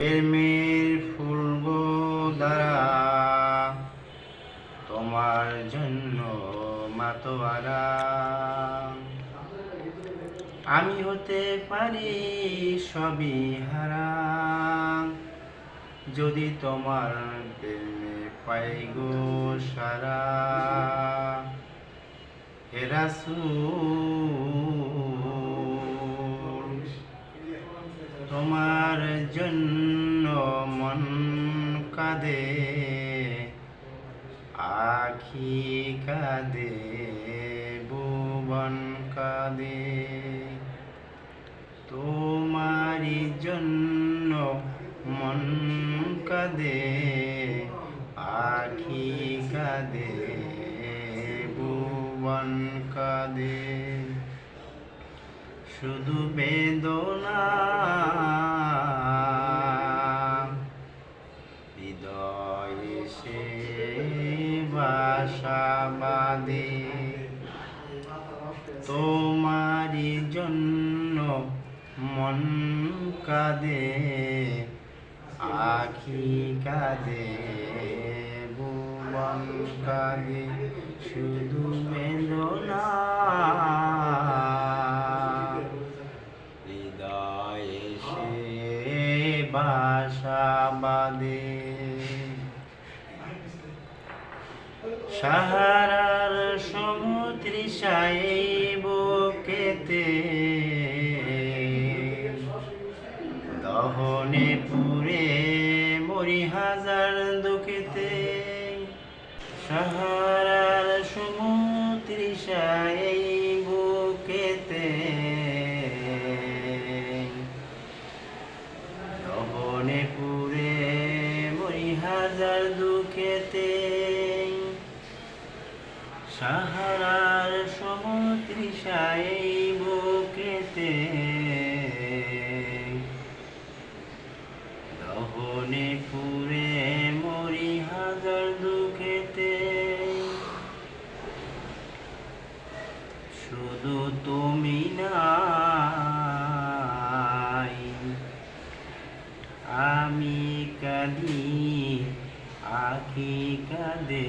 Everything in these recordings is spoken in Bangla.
প্রেমের ফুল দ্বারা তোমার জন্য মাতোয়ারা। আমি হতে পারি সবই হারা। যদি তোমার প্রেমে পাই গো সারা। হে রাসূল, তোমার জন্য কাঁদে, আখি কাঁদে, ভুবন কাঁদে। তোমারি জন্য মন কাঁদে, আখি কাঁদে, ভুবন কাঁদে। শুধু বেদনা হৃদয়ে সে বাসা বাঁধে জন্য মন কাঁদে, আখি কাঁদে, ভুবন কাঁদে, শুধু বেদনা। হৃদয়ে সে বাসা বাঁধে সাহারার সমুদ্রী সাই বুকেতে। দহনে পুরে মরি হাজার দুঃখেতে। সাহারার সমুদ্রী সাই বুকেতে। দহনে পুরে মরি হাজার দুঃখেতে। সাহারার সাই বুকেতে। দহনে পুরে মরি হাজার দুঃখেতে। শুধু তুমি নাই, আমি কাঁদি, আখি কাঁদে।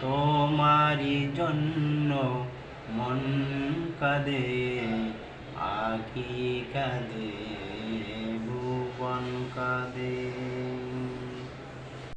তোমারই জন্য মন কাঁদে আকি কাঁদে ভুবন কাঁদে।